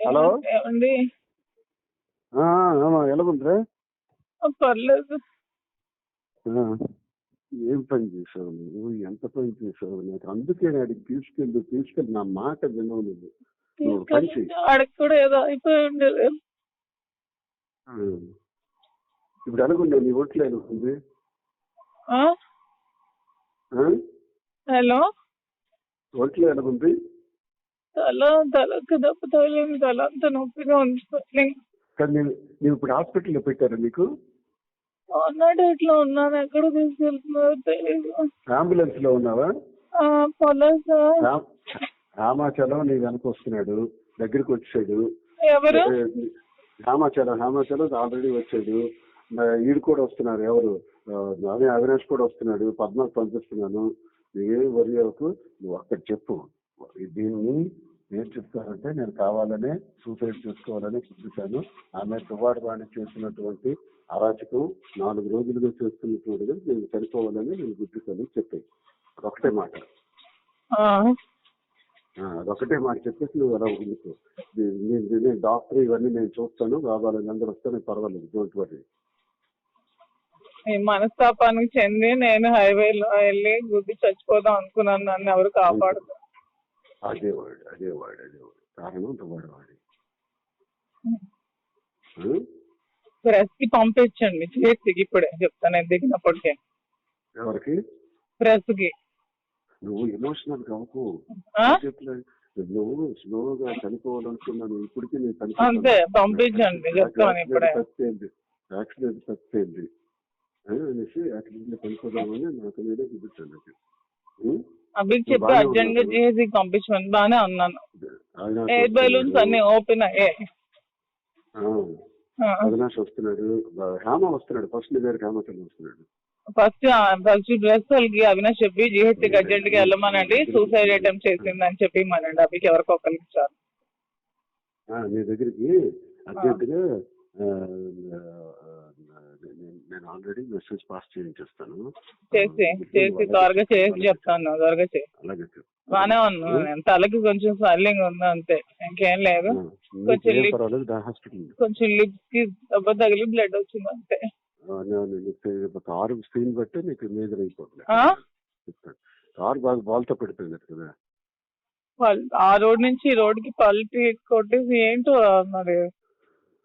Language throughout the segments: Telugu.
హలో? ఏమండి ఆ, ఆమా ఎలాగుందిరా ఆ, పర్లేదు. ఏం పని చేసావు నువ్వు? ఎంత పని చేసావు నాకు? అందుకే అడిగి తీసుకెళ్ళి తీసుకెళ్ళి. నా మాట వినవు నువ్వు. కూడా ఏదో అయిపోయి ఉండేది. ఇప్పుడు ఎలాగుండే నీ ఆ? ఆ? హలో? ఒంట్లో ఎలాగుంది? తల తలకు దెబ్బ తగిలింది తల అంత నొప్పిగా ఉంది నువ్వు ఇప్పుడు హాస్పిటల్లో పెట్టారా నీకు అన్నాడు ఇట్లా ఉన్నాను ఎక్కడ తీసుకెళ్తున్నారో తెలియదు అంబులెన్స్లో ఉన్నావా రామ్- రామాచలం నీ వెనక వస్తున్నాడు దగ్గరికి వచ్చాడు. ఎవరు? రామాచలం రామాచలం ఆల్రెడీ వచ్చాడు. మరి ఈడు కూడా వస్తున్నారు ఎవరు? అదే అవినాష్ కూడా వస్తున్నాడు పద్మకు పంపిస్తున్నాను. నువ్వేం వరి నువ్వు అక్కడ చెప్పు. దీన్ని ఏం చెప్తానంటే నేను కావాలనే సూసైడ్ చేసుకోవాలని చూపించాను ఆమె తువాడు వాణి చేసినటువంటి అరాచకం నాలుగు రోజులుగా చేస్తున్నటువంటి నేను చనిపోవాలని నేను గుర్తిస్తాను చెప్పాను ఒకటే మాట. అదొకటే మాట చెప్పేసి నువ్వు అలా నీ- నీ- నేను డాక్టర్ ఇవన్నీ నేను చూస్తాను కావాలని అందరూ వస్తే పర్వాలేదు డోంట్ వరీ మనస్తాపానికి చెంది నేను హైవేలో వెళ్ళి గుద్ది చచ్చిపోదాం అనుకున్నాను నన్ను ఎవరు కాపాడు అదే వాడు అదే వాడు అదే వాడు. కారణం వాడు వాడి. ప్రెస్కి పంపించండి. చేతికి ఇప్పుడే చెప్తాను దిగినప్పటికే. ఎవరికి? ప్రెస్కి నువ్వు ఎమోషనల్? చెప్పలే నువ్వు స్లోగా చనిపోవాలనుకున్నాను ఇప్పటికీ నేను అంతే, పంపించండి, చెప్తాను ఇప్పుడే. యాక్సిడెంట్ ఆ, అనేసి యాక్సిడెంట్ చనిపోదామని నాకు నేనే చూపించాను? అభికి చెప్పి అర్జెంట్గా. చేసి పంపించమని ఉన్నాను అవినాష్ ఎయిర్ బెలూన్స్. అన్ని ఓపెన్ అయ్యాయి అవినాష్ వస్తున్నాడు. రామ వస్తున్నాడు. ఫస్ట్ నీ దగ్గర రామచంద్ర వస్తున్నాడు. ఫస్ట్ ఫస్ట్ డ్రెస్ వాళ్ళకి అవినాష్ చెప్పి జిహెచ్కి అర్జెంట్గా వెళ్ళమనండి. సూసైడ్ అటెంప్ట్ చేసిందని చెప్పి మనండి అభికి ఎవరికో ఒకరికి నీ దగ్గరికి నేను- నేను ఆల్రెడీ మెసేజ్ పాస్ చేయించేస్తాను చేసి చేసి త్వరగా చేసి చెప్తాను త్వరగా చేసి అలాగే చెప్పు. బాగానే ఉన్నాను నేను తలకి కొంచెం స్వెల్లింగ్ ఉంది అంతే ఇంకేం లేదు. ఆ, కొంచెం కొంచెం లిప్స్కి దెబ్బ తగిలి బ్లడ్ వచ్చింది అంతే. కారు స్క్రీన్ బట్టి నీకు మేజర్ అయిపోతుంది. కారు బాగా బాల్తో పెడిపోయింది కదా. ఆ రోడ్ నుంచి ఈ రోడ్కి పల్టీ కొట్టేసి ఏంటో మరి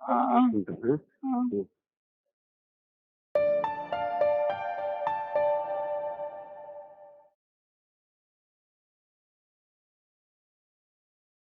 ఆ, ఉంటాను ఆ.